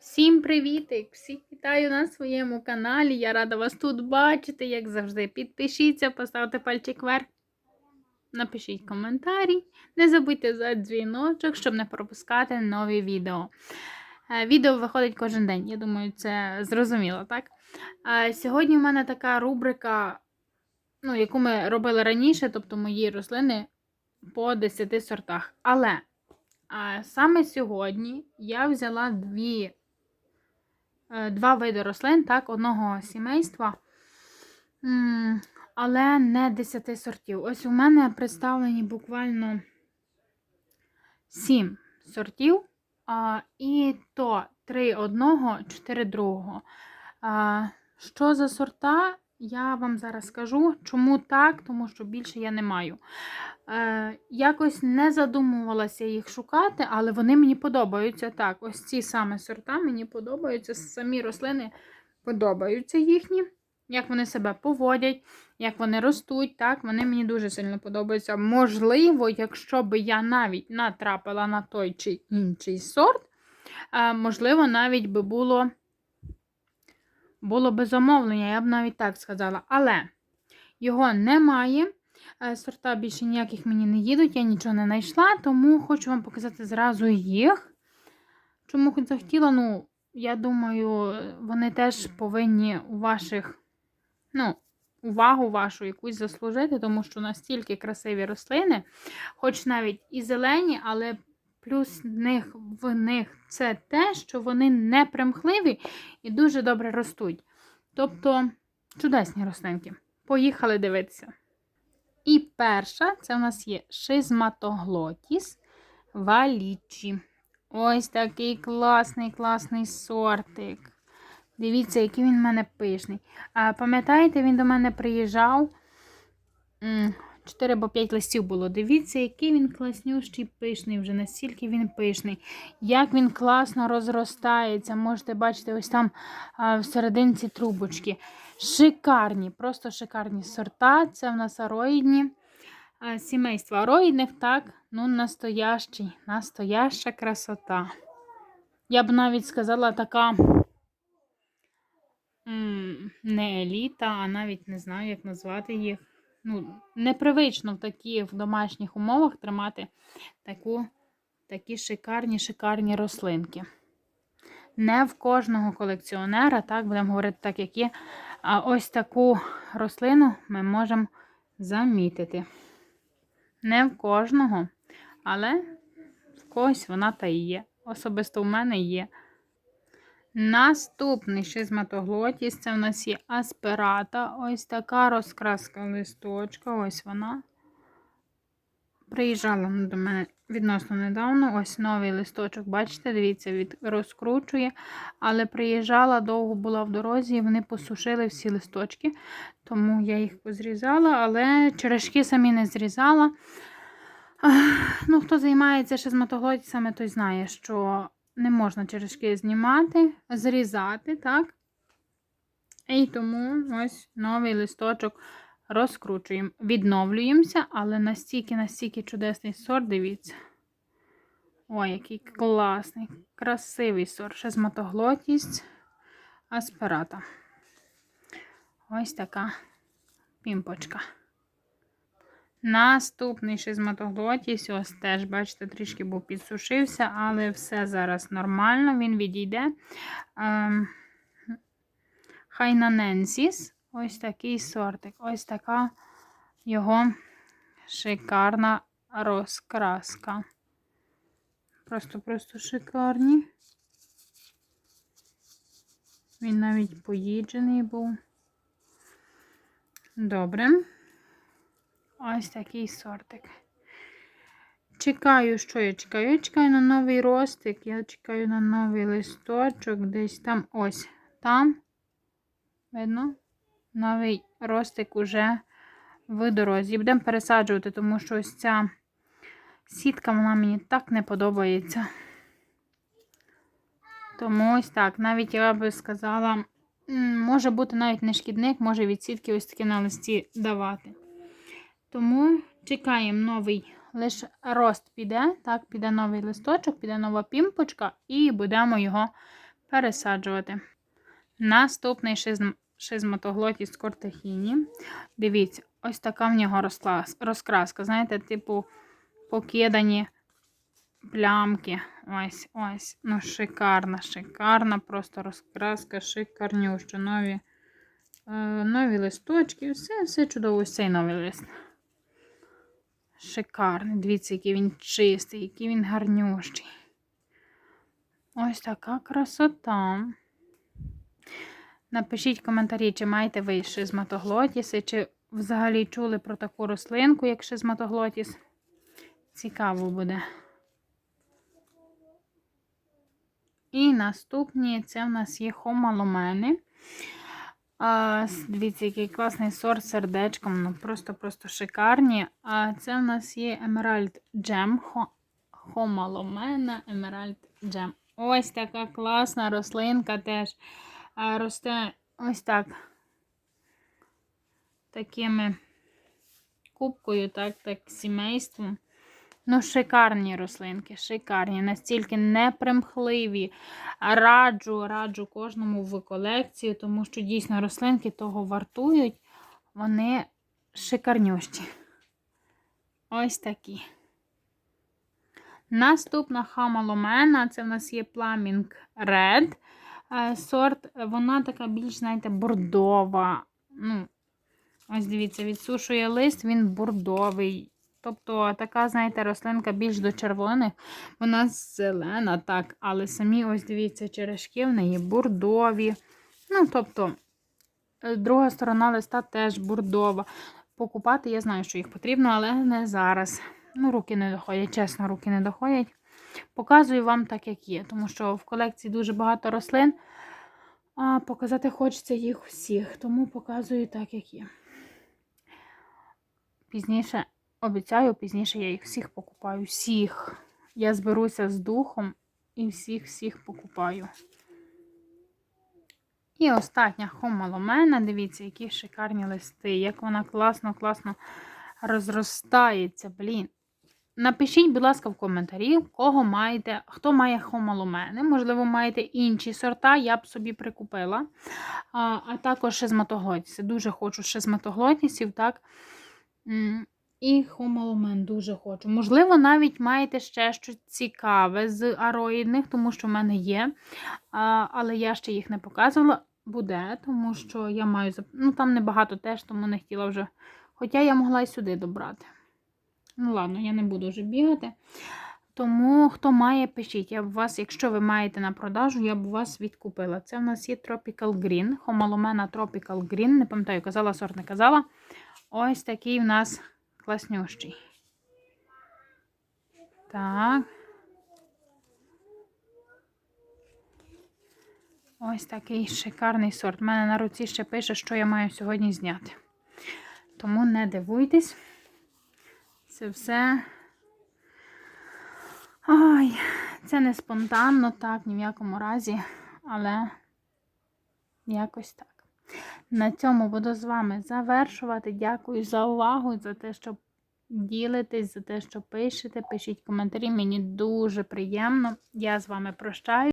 Всім привітик! Всіх вітаю на своєму каналі. Я рада вас тут бачити, як завжди. Підпишіться, поставте пальчик вверх, напишіть коментарі. Не забудьте за дзвіночок, щоб не пропускати нові відео. Е, Відео виходить кожен день. Я думаю, це зрозуміло, так? Сьогодні в мене така рубрика, ну, яку ми робили раніше, тобто мої рослини по 10 сортах. Але саме сьогодні я взяла дві, два види рослин, так, одного сімейства, але не 10 сортів. Ось у мене представлені буквально 7 сортів, і то 3 одного, 4 другого. Що за сорта? Я вам зараз скажу. Чому так? Тому що більше я не маю. Е, якось не задумувалася їх шукати, але вони мені подобаються. Так, ось ці саме сорта мені подобаються. Самі рослини подобаються їхні, як вони себе поводять, як вони ростуть. Так, вони мені дуже сильно подобаються. Можливо, якщо би я навіть натрапила на той чи інший сорт, е, можливо, навіть би було, було би замовлення, я б навіть так сказала. Але його немає. Е, Сорта більше ніяких мені не їдуть, я нічого не знайшла, тому хочу вам показати зразу їх. Чому хоч захотіла, ну, я думаю, вони теж повинні у ваших, ну, увагу вашу якусь заслужити, тому що настільки красиві рослини, хоч навіть і зелені, але плюс них, в них це те, що вони не примхливі і дуже добре ростуть. Тобто, чудесні рослинки. Поїхали дивитися. І перша це у нас є шизматоглотіс валічі. Ось такий класний, класний сортик. Дивіться, який він в мене пишний. А пам'ятаєте, він до мене приїжджав. 4 або 5 листів було. Дивіться, який він класнющий пишний, вже настільки він пишний. Як він класно розростається. Можете бачити, ось там в серединці трубочки. Шикарні, просто шикарні сорта. Це в нас ароїдні. А, Сімейство ароїдних, так, ну, настоящий, настояща красота. Я б навіть сказала, така не еліта, а навіть не знаю, як назвати їх. Ну, непривично в таких в домашніх умовах тримати таку, такі шикарні, шикарні рослинки. Не в кожного колекціонера, так, будемо говорити так, як є. А ось таку рослину ми можемо замітити. Не в кожного, але в когось вона та і є. Особисто в мене є. Наступний шизматоглотіс, це в нас є аспирата. Ось така розкраска листочка. Ось вона. Приїжджала до мене відносно недавно. Ось новий листочок, бачите, дивіться, від розкручує. Але приїжджала, довго була в дорозі, і вони посушили всі листочки, тому я їх позрізала, але черешки самі не зрізала. Ну, Хто займається шизматоглотісами, той знає, що не можна черешки знімати, зрізати, так? І тому ось новий листочок розкручуємо. Відновлюємося, але настільки, настільки чудесний сорт, дивіться. Ой, який класний, красивий сорт. Шизматоглотість аспирата. Ось така пімпочка. Наступний шизматоглотіс, ось теж, бачите, трішки був підсушився, але все зараз нормально, він відійде. Ем, Хайнаненсіс, ось такий сортик, ось така його шикарна розкраска. Просто-просто шикарні. Він навіть поїджений був. Добре. Ось такий сортик. Чекаю, що я чекаю? Я чекаю на новий ростик, я чекаю на новий листочок, десь там ось там. Видно? Новий ростик уже в дорозі. Будемо пересаджувати, тому що ось ця сітка вона мені так не подобається. Тому ось так. Навіть я би сказала, може бути навіть не шкідник, може від сітки ось таки на листі давати. Тому чекаємо новий лише рост піде. Так, піде новий листочок, піде нова пімпочка, і будемо його пересаджувати. Наступний шизм, шизматоглотіс кортехіні. Дивіться, ось така в нього розкраска. Знаєте, типу покидані плямки. Ось, ось. Ну, шикарна, шикарна просто розкраска, шикарнюща. Нові, е, нові листочки, все, все чудово, ось цей новий лист. Шикарний. Дивіться, який він чистий, який він гарнющий. Ось така красота. Напишіть коментарі, чи маєте ви шизматоглотіси, чи взагалі чули про таку рослинку, як шизматоглотіс. Цікаво буде. І наступні це в нас є хомаломени. А, дивіться, який класний сорт з сердечком. Ну, просто-просто шикарні. А це в нас є Gem. Хо, хомаломена Emerald Gem. Ось така класна рослинка теж. А, росте ось так. Такими кубкою, так, так, сімейством. Ну, шикарні рослинки, шикарні, настільки непримхливі. Раджу, раджу кожному в колекцію, тому що дійсно рослинки того вартують. Вони шикарнющі. Ось такі. Наступна хамаломена, це в нас є Plumbing Red. Е, Сорт, вона така більш, знаєте, бордова. Ну, ось дивіться, відсушує лист, він бордовий. Тобто така, знаєте, рослинка більш до червоних. Вона зелена, так, але самі, ось дивіться, черешки в неї бурдові. Ну, тобто, е, друга сторона листа теж бурдова. Покупати я знаю, що їх потрібно, але не зараз. Ну, руки не доходять, чесно, руки не доходять. Показую вам так, як є, тому що в колекції дуже багато рослин, а показати хочеться їх всіх, тому показую так, як є. Пізніше, обіцяю, пізніше я їх всіх покупаю. Всіх. Я зберуся з духом і всіх-всіх покупаю. І остання хомаломена. Дивіться, які шикарні листи, як вона класно-класно розростається. Блін. Напишіть, будь ласка, в коментарі, кого маєте, хто має хомаломени. Можливо, маєте інші сорта, я б собі прикупила. А, а також шизматоглотіси. Дуже хочу шизматоглотісів, так. І хомаломен дуже хочу. Можливо, навіть маєте ще щось цікаве з ароїдних, тому що в мене є. Але я ще їх не показувала. Буде, тому що я маю. Ну, там небагато теж, тому не хотіла вже. Хоча я могла і сюди добрати. Ну, ладно, я не буду вже бігати. Тому, хто має, пишіть. Я б вас, якщо ви маєте на продажу, я б вас відкупила. Це в нас є Tropical Green, Хомаломена Tropical Green. Не пам'ятаю, казала, сорт не казала. Ось такий в нас класнющий. Так. Ось такий шикарний сорт. У мене на руці ще пише, що я маю сьогодні зняти. Тому не дивуйтесь. Це все. Ой, це не спонтанно, так, ні в якому разі, але якось так. На цьому буду з вами завершувати. Дякую за увагу, за те, що ділитесь, за те, що пишете. Пишіть коментарі, мені дуже приємно. Я з вами прощаю.